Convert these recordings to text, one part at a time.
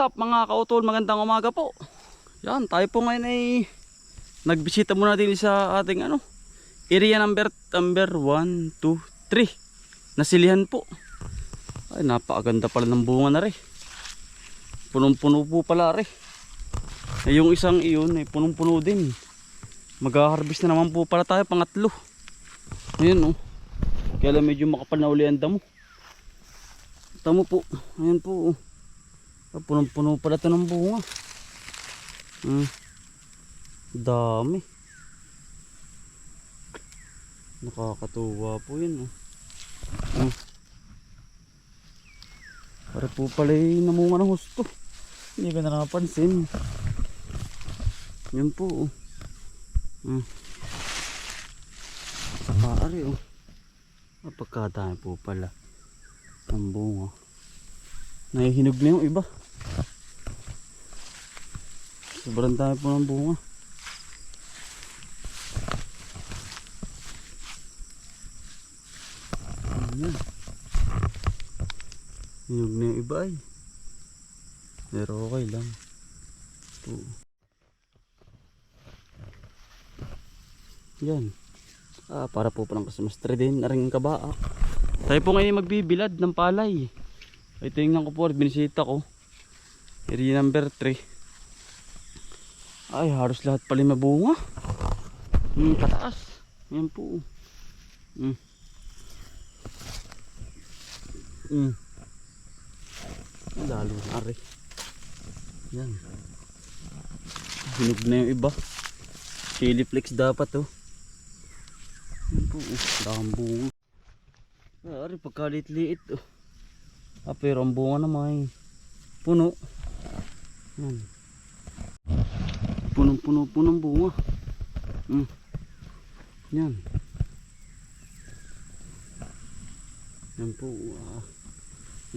What's up mga kautol? Magandang umaga po. Yan, tayo po ngayon ay nagbisita muna din sa ating ano, area number number 1, 2, 3. Nasilihan po. Ay, napakaganda pala ng bunga na rin. Punong-puno po pala rin. Eh, yung isang iyon ay punong-puno din. Mag-harvest na naman po pala tayo, pangatlo. Ayun oh. Kaya lang medyo makapal na uli ang damo. Tamo po. Ayan po oh. Ah, Punong-puno pala ito ng bunga. Hmm. Dami. Nakakatuwa po yun. Oh. Hmm. Para po pala yung namunga ng husto. Hindi ka na napansin. Yan po. Oh. Hmm. Sa paari oh. Napagkadami po pala. Ang bunga. Nahihinog na yung iba. Sobrang dami po ng bunga. Ayan. Na yung iba ay. Pero okay lang. Ito. Yan. Ah, para po palang kasamastre din. Naring kabaak. Tayo po ngayon magbibilad ng palay. Ay tingnan ko po, binisita ko. Area number 3. Ay, halos lahat pala mabunga. Hmm, pataas. Yan po. Hmm. Hmm. Lalo na rin. Yan. Hinog na yung iba. Chili flakes dapat oh. Yan po, oh. Dahang bunga. Ay, pagkalit-liit oh. Ah, pero ang bunga naman puno. Yan. Punong-puno po ng bunga. Mm. Yan. Yan po. Ah.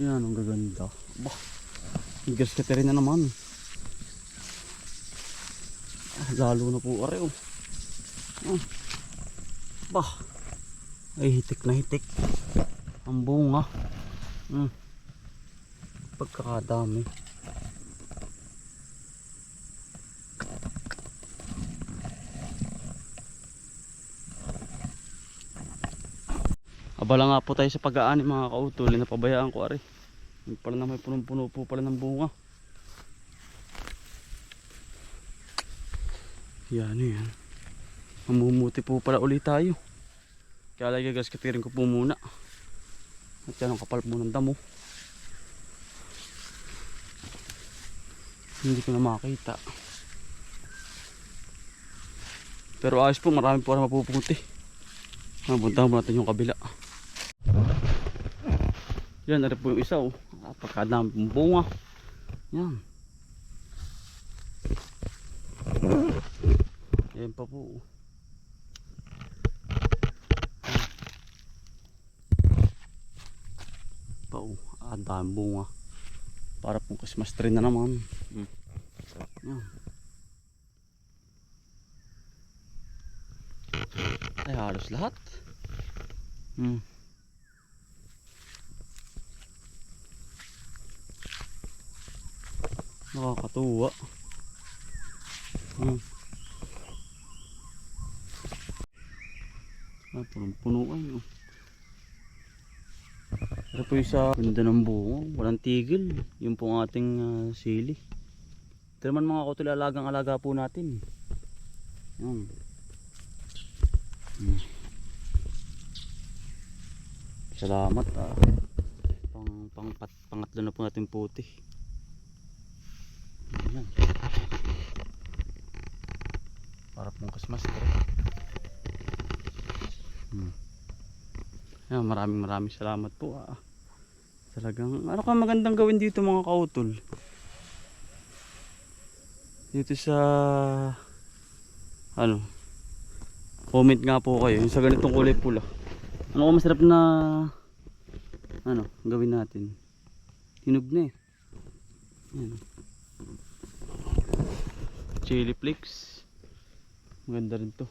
Yan, ang gaganda. Bah. Igas ka na naman. Ah, lalo na po are oh. Ah. Bah. Ay, hitik na hitik. Ang bunga. Mm pagkakadami abala nga po tayo sa pag-aani mga kautol na pabayaan ko ari. Yung pala na may punong-puno po pala ng bunga. Yan yan. Mamumuti po pala ulit tayo. Kaya lagi gas katirin ko po muna. At yan ang kapal po ng damo. Hindi ko na makita. Pero ayos po marami po na mapupunti. Mapuntahan mo natin yung kabila yan na rin po yung isa oh. Pong bunga. Yan. Yan pa po oh. pa oh. Ah, dami bunga. Para pong Christmas tree na naman. Hmm. yan. Ay halos lahat. Hmm. Nakakatuwa hmm. ah, punong puno ay oh. Pero po yung sa ganda ng bungo, walang tigil. Yung po ang ating ah, sili. Ito naman mga kutol, alagang alaga po natin. Yan. Hmm. Salamat ah. Pang, pang pangatlo na po natin puti. Yan. Para pong tree. Hmm. Yan, maraming maraming salamat po ah. Talagang, ano ka magandang gawin dito mga kautol? Dito sa, ano, comment nga po kayo, yung sa ganitong kulay pula. Ano ka masarap na, ano, gawin natin? Hinog na eh. Chili flakes. Maganda rin to.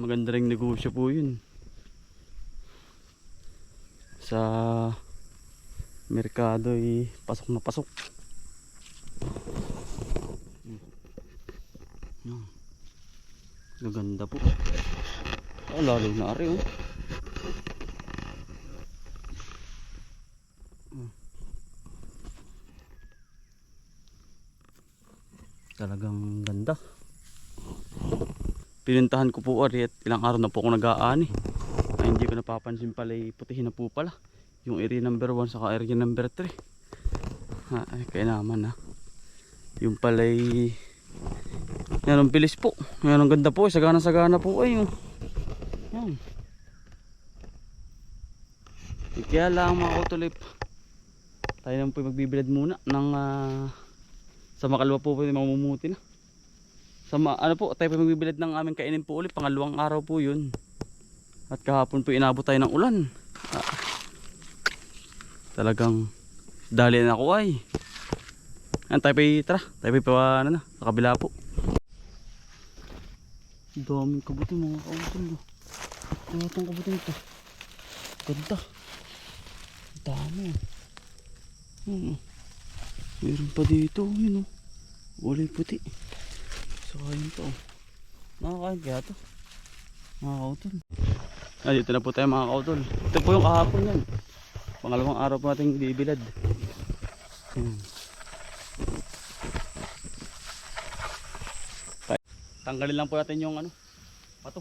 Maganda rin negosyo po yun. sa merkado ay pasok na pasok. Yan. Gaganda po. Oh, lalo na ari oh. Hmm. Talagang ganda. Pinuntahan ko po ari at ilang araw na po ako nag-aani. Ay, hindi ko napapansin pala ay putihin na po pala. Yung area number 1 saka area number 3. Ha, ay, kaya naman ha. Yung pala ay... Yan ang bilis po. Yan ang ganda po. Sagana-sagana po ay. Yan. Eh, Kaya lang mga kutulip. Tayo naman po magbibilad muna ng ah, sa makalwa po po mamumuti na. Sa ano po, tayo po magbibilad ng aming kainin po ulit. Pangalawang araw po yun. At kahapon po inabot tayo ng ulan. Ah, talagang dali na ako ay. Yan tayo pa tara. Tayo pa ano na, sa kabila po. Ang daming kabuti mga kautol. oh. Ano itong kabuti nito? Ganda. Ang dami. oh. Hmm. Meron pa dito. Yun oh. Walay puti. Saka yun to. Nakakain kaya to. Mga kautol. Ah, dito na po tayo mga kautol. Ito po yung kahapon yan. Pangalawang araw po natin bibilad. Hmm. Ta- Tanggalin lang po natin yung ano, pato.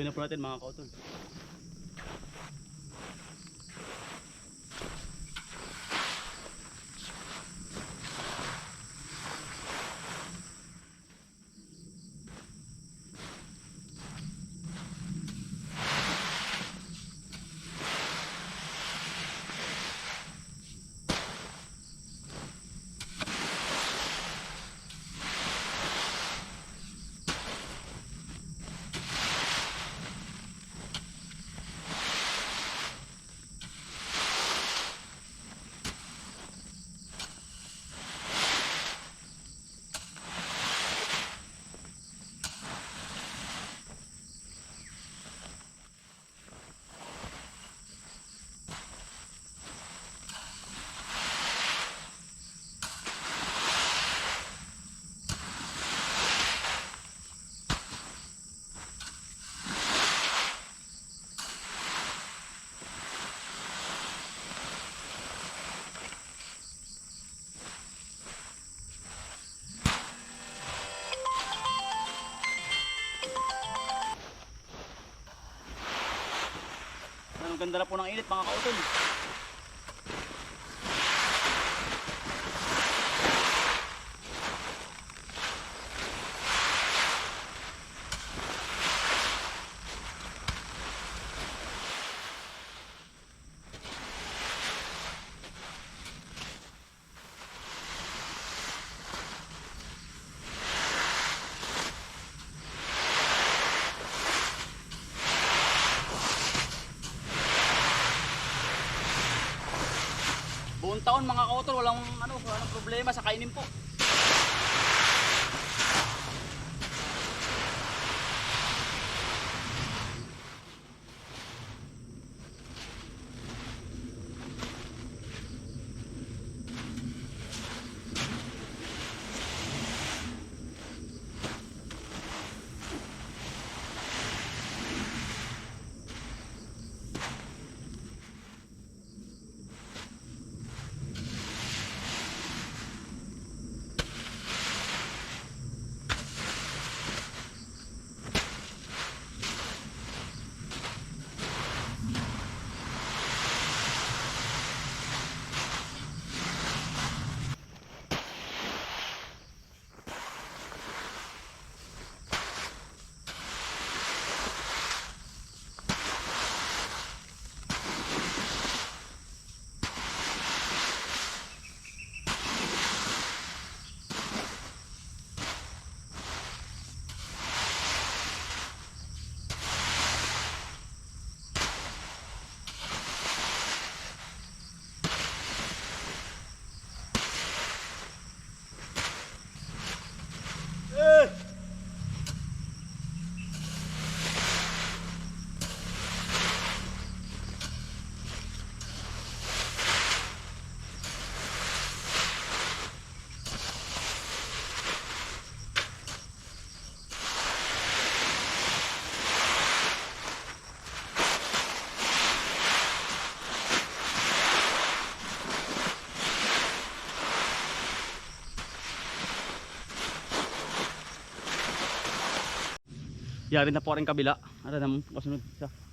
Haluin na po natin mga kautol. Ganda po ng init mga kautol. Taon mga kautol, walang ano, walang problema sa kainin po. Yari na po rin kabila. Ano na kasunod siya.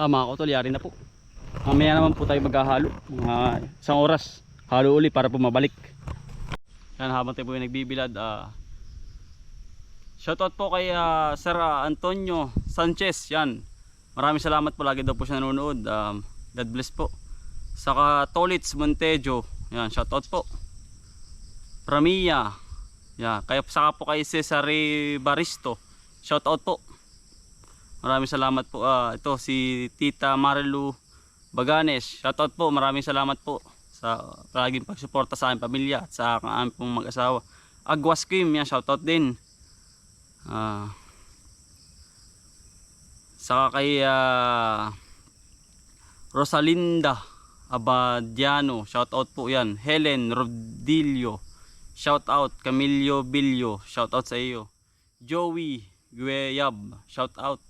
Ah, mga kotol, yari na po. Mamaya naman po tayo maghahalo. Mga isang oras. Halo uli para po mabalik. Yan, habang tayo po yung nagbibilad. Ah, shoutout po kay ah, Sir ah, Antonio Sanchez. Yan. Maraming salamat po. Lagi daw po siya nanonood. Um, God bless po. Saka Tolits Montejo. Yan, shoutout po. Pramia. Yan. Kaya saka po kay Cesare Baristo. Shoutout po. Maraming salamat po. Ah, ito si Tita Marilu Baganes. Shoutout po. Maraming salamat po sa palaging pagsuporta sa aming pamilya at sa aming pong mag-asawa. Agwas Kim, yan, shoutout din. Ah. saka kay ah, Rosalinda Abadiano, shoutout po yan. Helen Rodilio, shoutout. Camilio Bilio, shoutout sa iyo. Joey Gueyab, shoutout.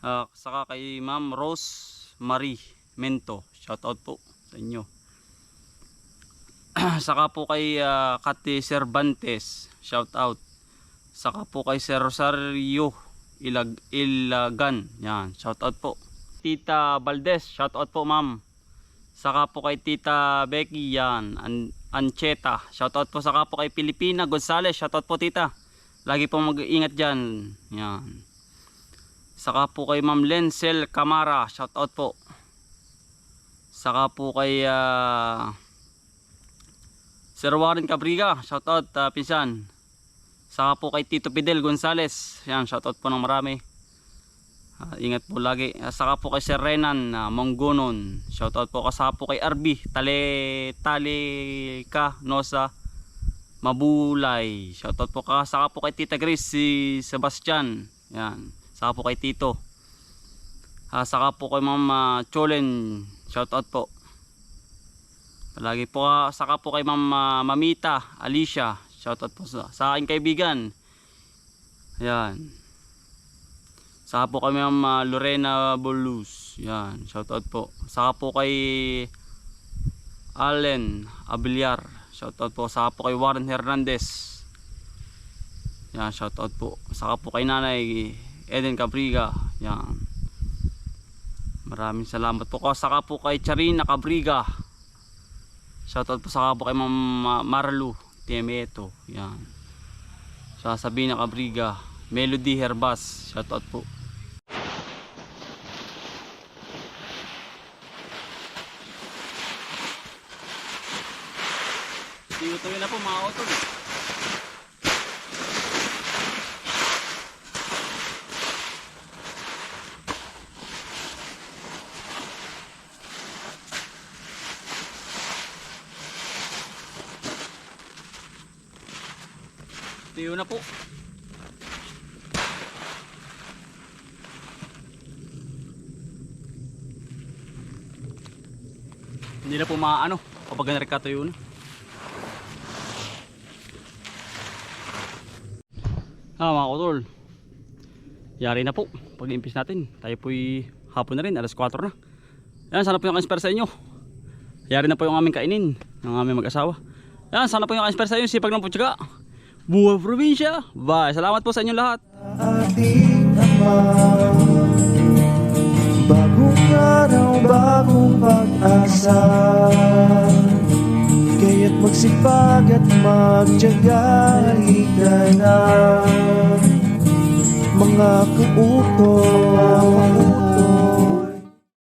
Ah, saka kay Ma'am Rose Marie Mento, shoutout po sa inyo. saka po kay ah, Kati Cervantes, shoutout. Saka po kay Sir Rosario Ilag Ilagan, yan, shoutout po. Tita Valdez, shoutout po ma'am. Saka po kay Tita Becky, yan, An Ancheta, shoutout po. Saka po kay Pilipina Gonzales, shoutout po tita. Lagi po mag-iingat dyan, yan. Saka po kay Ma'am Lensel Camara, shout out po. Saka po kay ah, Sir Warren Cabriga, shout out ah, pinsan. Saka po kay Tito Fidel Gonzales, yan shout out po ng marami. Ah, ingat po lagi. Saka po kay Sir Renan uh, Monggonon, shout out po. Saka po kay RB Tale Tale ka Nosa Mabulay, shout out po. Saka po kay Tita Grace si Sebastian, yan. Saka po kay Tito. Ah, saka po kay Ma'am Cholen. Shout out po. Palagi po ah, saka po kay Ma'am ah, Mamita Alicia. Shout out po sa, sa aking kaibigan. Ayan. Saka po kay Ma'am ah, Lorena Bolus. Yan, shout out po. Saka po kay Allen Abiliar. Shout out po. Saka po kay Warren Hernandez. Yan, shout out po. Saka po kay Nanay Eden Cabriga. Yan. Maraming salamat po. Saka po kay Charina Cabriga. Shoutout po saka po kay Ma'am Ma- Marlu Tiemeto. Yan. Sa Sabina Cabriga. Melody Herbas. Shoutout po. Tuyo-tuyo na po mga utol. Tuyo na po. Hindi na po maano kapag narikatuyo na. Ah mga kutol. Yari na po. Pag-impis natin. Tayo po'y hapon na rin. Alas 4 na. Yan, sana po yung ka-inspire sa inyo. Yari na po yung aming kainin. Ng aming mag-asawa. Yan, sana po yung ka-inspire sa inyo. Sipag ng putsaga. Buhay probinsya. Bye. Salamat po sa inyo lahat. ating Ama Bagong araw, bagong pag-asa Kaya't magsipag at magtyaga Halika na Mga kauto